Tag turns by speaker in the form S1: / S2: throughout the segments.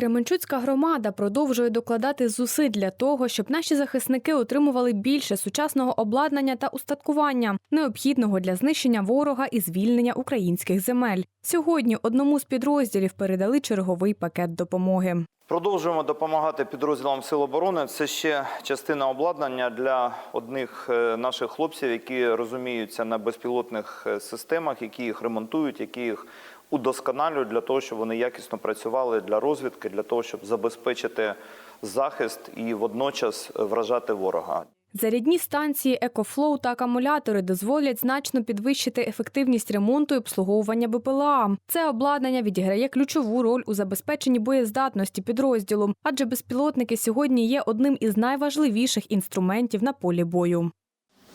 S1: Кременчуцька громада продовжує докладати зусиль для того, щоб наші захисники отримували більше сучасного обладнання та устаткування, необхідного для знищення ворога і звільнення українських земель. Сьогодні одному з підрозділів передали черговий пакет допомоги.
S2: Продовжуємо допомагати підрозділам Сил оборони. Це ще частина обладнання для одних е, наших хлопців, які розуміються на безпілотних е, системах, які їх ремонтують, які їх удосконалюють для того, щоб вони якісно працювали для розвідки, для того, щоб забезпечити захист і водночас вражати ворога.
S1: Зарядні станції «Екофлоу» та акумулятори дозволять значно підвищити ефективність ремонту і обслуговування БПЛА. Це обладнання відіграє ключову роль у забезпеченні боєздатності підрозділу, адже безпілотники сьогодні є одним із найважливіших інструментів на полі бою.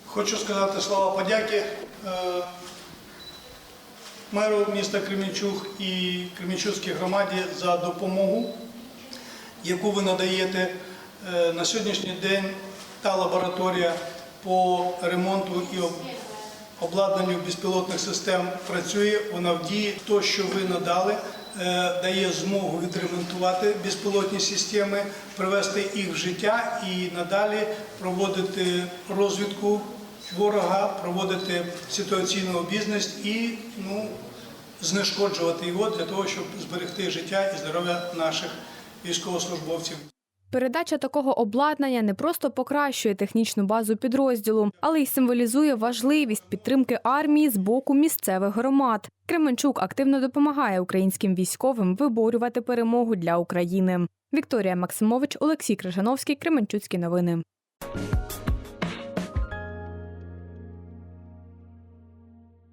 S3: Хочу сказати слова подяки е, меру міста Кременчуг і Кременчуцькій громаді за допомогу, яку ви надаєте. Е, На сьогоднішній день та лабораторія по ремонту і обладнанню безпілотних систем працює, вона в дії. То, що ви надали, е, дає змогу відремонтувати безпілотні системи, привести їх в життя і надалі проводити розвідку ворога, проводити ситуаційний бізнес і ну, знешкоджувати його для того, щоб зберегти життя і здоров'я наших військовослужбовців.
S1: Передача такого обладнання не просто покращує технічну базу підрозділу, але й символізує важливість підтримки армії з боку місцевих громад. Кременчук активно допомагає українським військовим виборювати перемогу для України. Вікторія Максимович, Олексій Крижановський, Кременчуцькі новини.